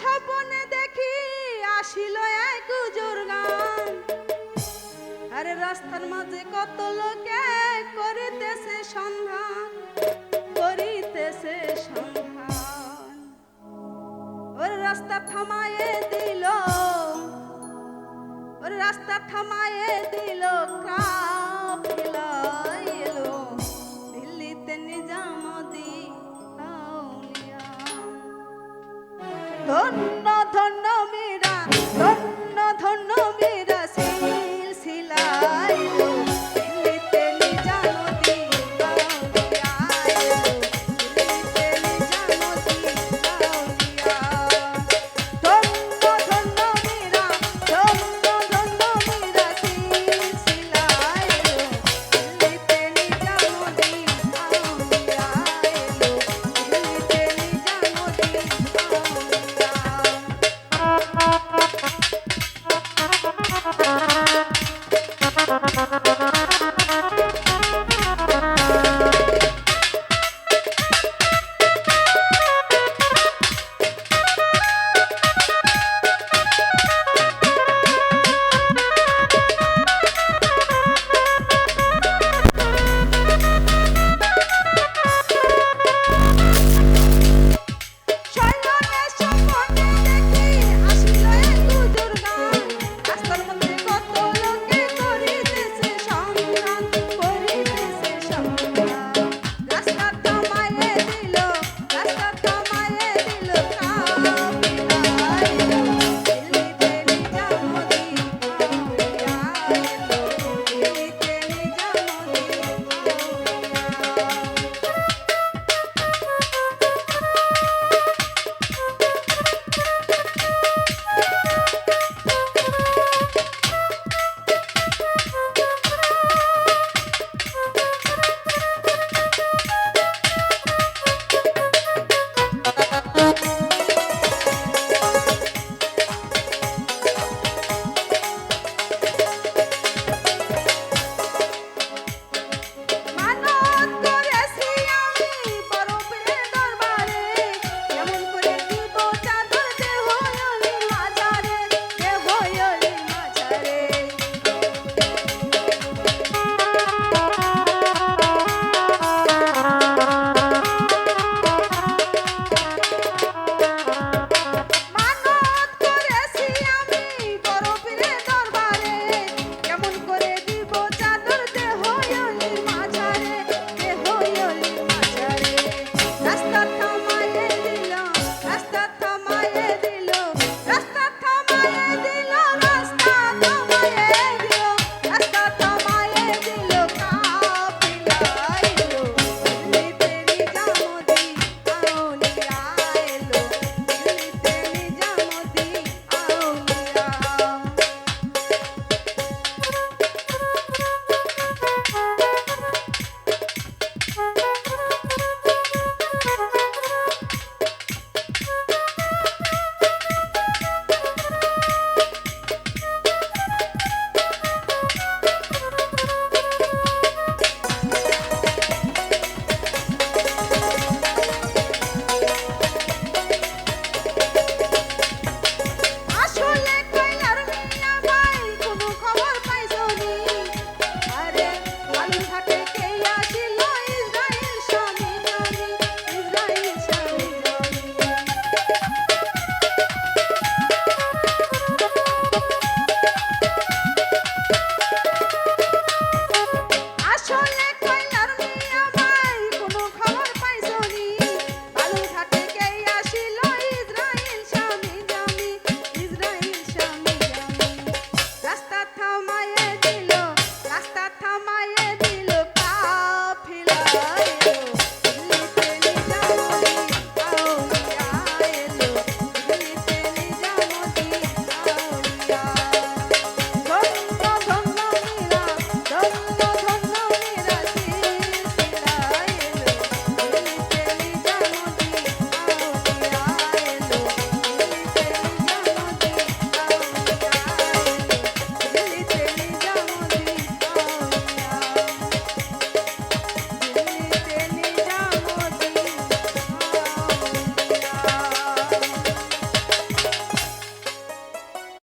স্বপনে দেখি আসিল এক গান। আরে রাস্তার মাঝে কত লোকে করিতেছে সন্ধান করিতেছে সন্ধান। ওর রাস্তা থামায়ে দিল, ওর রাস্তা থামায়ে ধন্য মীরা